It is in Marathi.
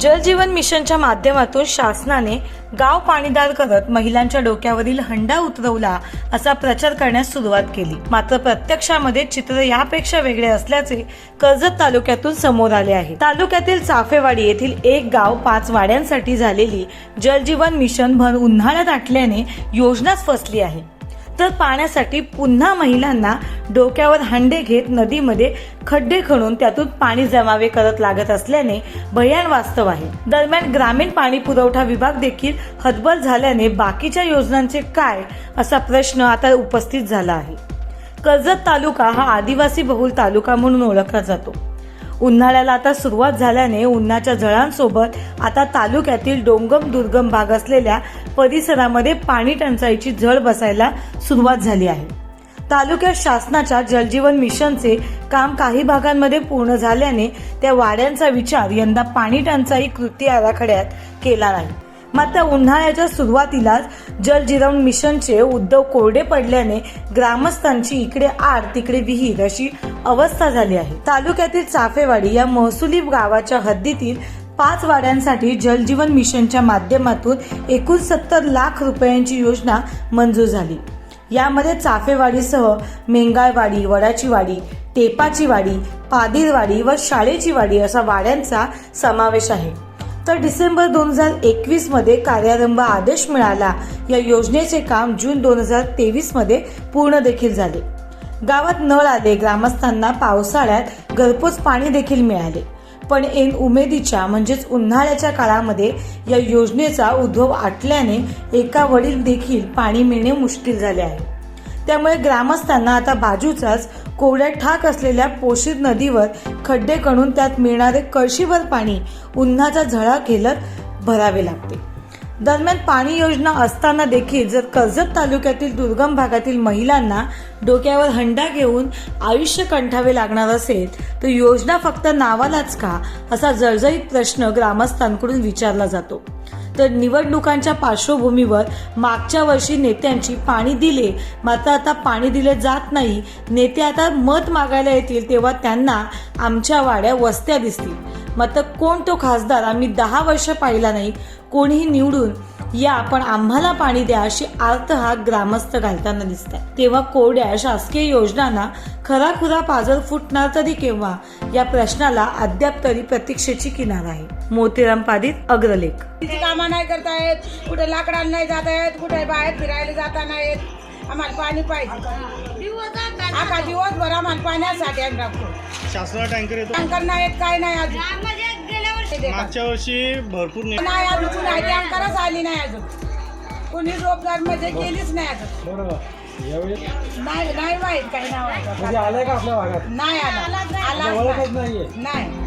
जलजीवन मिशनच्या माध्यमातून शासनाने गाव पाणीदार करत महिलांच्या डोक्यावरील हंडा उतरवला असा प्रचार करण्यास सुरुवात केली. मात्र प्रत्यक्षामध्ये चित्र यापेक्षा वेगळे असल्याचे कर्जत तालुक्यातून समोर आले आहे. तालुक्यातील चाफेवाडी येथील एक गाव पाच वाड्यांसाठी झालेली जलजीवन मिशन भर उन्हाळ्यात आटल्याने योजनाच फसली आहे. तर पाण्यासाठी पुन्हा महिलांना डोक्यावर हंडे घेत नदीमध्ये खड्डे खणून त्यातून पाणी जमावे करत लागत असल्याने भयान वास्तव आहे. दरम्यान ग्रामीण पाणी पुरवठा विभाग देखील हतबल झाल्याने बाकीच्या योजनांचे काय असा प्रश्न आता उपस्थित झाला आहे. कर्जत तालुका हा आदिवासी बहुल तालुका म्हणून ओळखला जातो. उन्हाळ्याला आता सुरुवात झाल्याने उन्हाच्या झळांसोबत आता तालुक्यातील डोंगम दुर्गम भाग असलेल्या परिसरामध्ये पाणी टंचाईची झळ बसायला सुरुवात झाली आहे. तालुक्यात शासनाच्या जलजीवन मिशनचे काम काही भागांमध्ये पूर्ण झाल्याने त्या वाड्यांचा विचार यंदा पाणी टंचाई कृती आराखड्यात केला नाही. मात्र उन्हाळ्याच्या सुरुवातीलाच जलजीवन मिशनचे उद्धव कोरडे पडल्याने ग्रामस्थांची इकडे आड तिकडे विहीर अशी अवस्था झाली आहे. तालुक्यातील चाफेवाडी या महसुली गावाच्या हद्दीतील पाच वाड्यांसाठी जलजीवन मिशनच्या माध्यमातून एकूण सत्तर लाख रुपयांची योजना मंजूर झाली. यामध्ये चाफेवाडीसह मेंगाळवाडी वडाची वाडी टेपाची वाडी पादिरवाडी व शाळेची वाडी असा वाड्यांचा समावेश आहे. तर डिसेंबर दोन हजार एकवीसमध्ये कार्यारंभ आदेश मिळाला. या योजनेचे काम जून दोन हजार तेवीसमध्ये पूर्ण देखील झाले. गावात नळ आले ग्रामस्थांना पावसाळ्यात घरपोच पाणी देखील मिळाले. पण ऐन उमेदीच्या म्हणजेच उन्हाळ्याच्या काळामध्ये या योजनेचा उद्भव आटल्याने एका वडील देखील पाणी मिळणे मुश्किल झाले आहे. त्यामुळे ग्रामस्थांना आता बाजूचाच कोवड्या ठाक असलेल्या पोशीर नदीवर खड्डे कणून त्यात मिळणारे कळशीभर पाणी उन्हाचा झळा घेलत भरावे लागते. दरम्यान पाणी योजना असताना देखील जर कर्जत तालुक्यातील दुर्गम भागातील महिलांना डोक्यावर हंडा घेऊन आयुष्य कंठावे लागणार असेल तर योजना फक्त नावालाच का असा जळजळीत प्रश्न ग्रामस्थांकडून विचारला जातो. तर निवडणुकांच्या पार्श्वभूमीवर मागच्या वर्षी नेत्यांची पाणी दिले मात्र आता पाणी दिले जात नाही. नेते आता मत मागायला येतील तेव्हा त्यांना आमच्या वाड्या वस्त्या दिसतील. मात्र कोण तो खासदार आम्ही दहा वर्ष पाहिला नाही कोणीही निवडून या पण आम्हाला पाणी द्या अशी आर्त हाक ग्रामस्थ घालताना दिसतात तेव्हा कोरड्या शासकीय योजनांना खराखुरा पाजर फुटणार तरी केव्हा? या प्रश्नाला अद्याप तरी प्रतीक्षेची किनार आहे. मोतीराम पादित अग्रलेख. कामं नाही करतायत कुठे लाकडाला नाही जात आहेत कुठे बाहेर फिरायला जाता नाहीत. आम्हाला पाणी पाहिजे. आका दिवसभर आम्हाला पाण्यासाठी आम्ही राखतो. शासनाला टँकर येतो. टँकर नाहीत काय नाही अजून. मागच्या वर्षी भरपूर ने- नाही अजून टँकरच आली नाही अजून. कुणी रोजगारमध्ये केलीच नाही अजून. बरोबर. यावेळी नाही नाही माहीत काही नाव म्हणजे आलंय का आपल्या भागात? नाही आला. आला नाहीये. नाही.